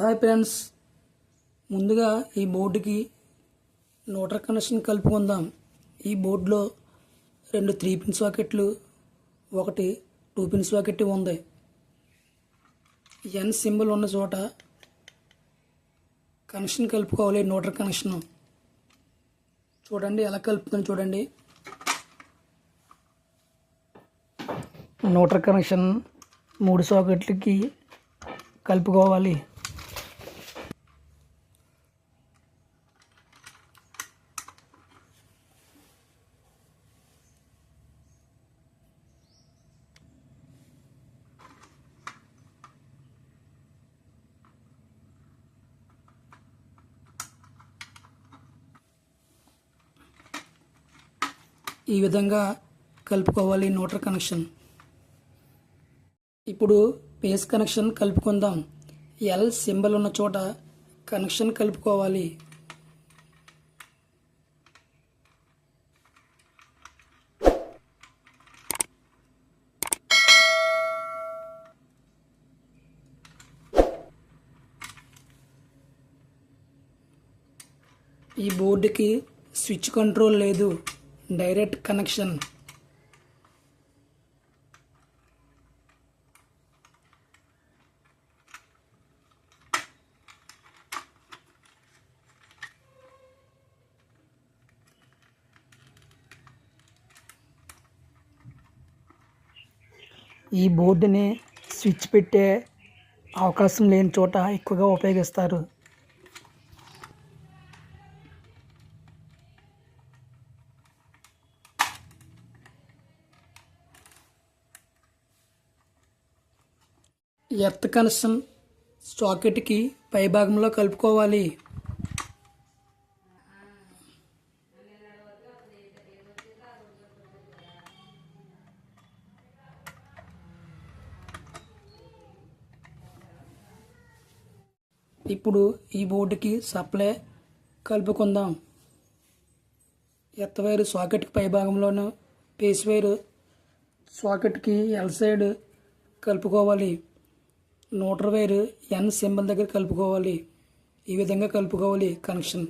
Hi friends. ముందుగా ఈ బోర్డుకి మోటార్ కనెక్షన్ కలుపుకుందాం. ఈ బోర్డులో రెండు త్రీ పిన్ సాకెట్లు ఒకటి టూ పిన్ సాకెట్ ఉంది. ఎన్ సింబల్ ఉన్న చోట కనెక్షన్ కలుపుకోవాలి మోటార్ కనెక్షన్. చూడండి ఎలా కలుపుతుంది చూడండి. మోటార్ కనెక్షన్ మూడు సాకెట్లకి కలుపుకోవాలి. ఈ విధంగా కలుపుకోవాలి నోటర్ కనెక్షన్. ఇప్పుడు పేస్ కనెక్షన్ కలుపుకుందాం. ఎల్ సింబల్ ఉన్న చోట కనెక్షన్ కలుపుకోవాలి. ఈ బోర్డుకి స్విచ్ కంట్రోల్ లేదు. Direct connection. ఈ బోర్డుని స్విచ్ పెట్టే అవకాశం లేని చోట ఎక్కువగా ఉపయోగిస్తారు. ఎర్త్ కనెక్షన్ సాకెట్కి పైభాగంలో కలుపుకోవాలి. ఇప్పుడు ఈ బోర్డుకి సప్లై కలుపుకుందాం. ఎత్త వైరు సాకెట్కి పైభాగంలోనూ పేస్ వైరు సాకెట్కి ఎల్ సైడ్ కలుపుకోవాలి. నోటర్ వైర్ ఎన్ సింబల్ దగ్గర కలుపుకోవాలి. ఈ విధంగా కలుపుకోవాలి కనెక్షన్.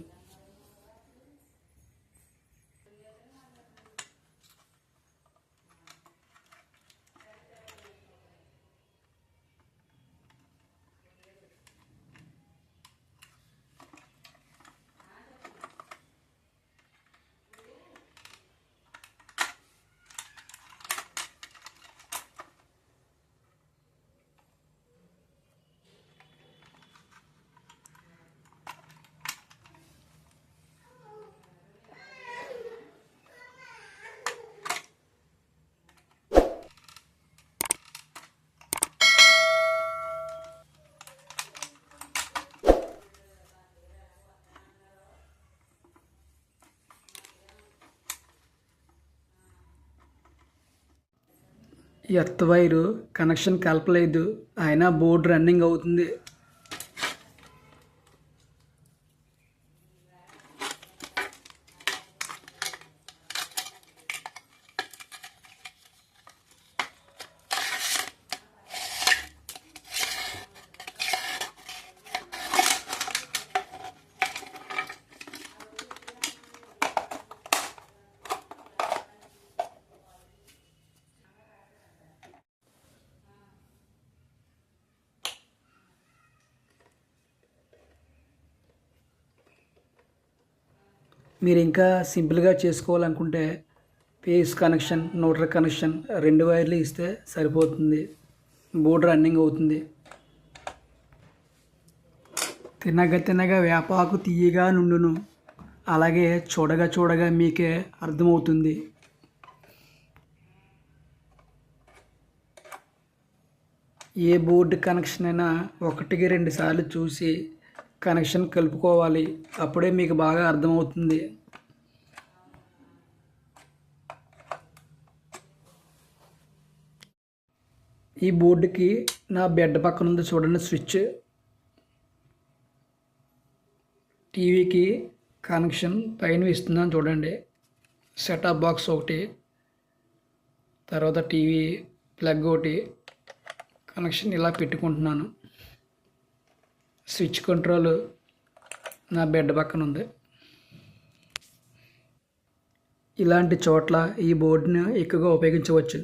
ఎర్త్ వైరు కనెక్షన్ కలపలేదు. అయినా బోర్డు రన్నింగ్ అవుతుంది. మీరు ఇంకా సింపుల్గా చేసుకోవాలనుకుంటే పేస్ కనెక్షన్ నోటర్ కనెక్షన్ రెండు వైర్లు ఇస్తే సరిపోతుంది. బోర్డు రన్నింగ్ అవుతుంది. తినగ తినగా వేపాకు తీయగా నుండును. అలాగే చూడగా చూడగా మీకే అర్థమవుతుంది. ఏ బోర్డు కనెక్షన్ అయినా ఒకటికి రెండు సార్లు చూసి కనెక్షన్ కలుపుకోవాలి. అప్పుడే మీకు బాగా అర్థమవుతుంది. ఈ బోర్డుకి నా బెడ్ పక్కన ఉంది చూడండి స్విచ్. టీవీకి కనెక్షన్ పైన ఇస్తున్నాను చూడండి. సెటప్ బాక్స్ ఒకటి తర్వాత టీవీ ప్లగ్ ఒకటి కనెక్షన్ ఇలా పెట్టుకుంటున్నాను. స్విచ్ కంట్రోల్ నా బెడ్ పక్కన ఉంది. ఇలాంటి చోట్ల ఈ బోర్డును ఎక్కువగా ఉపయోగించవచ్చు.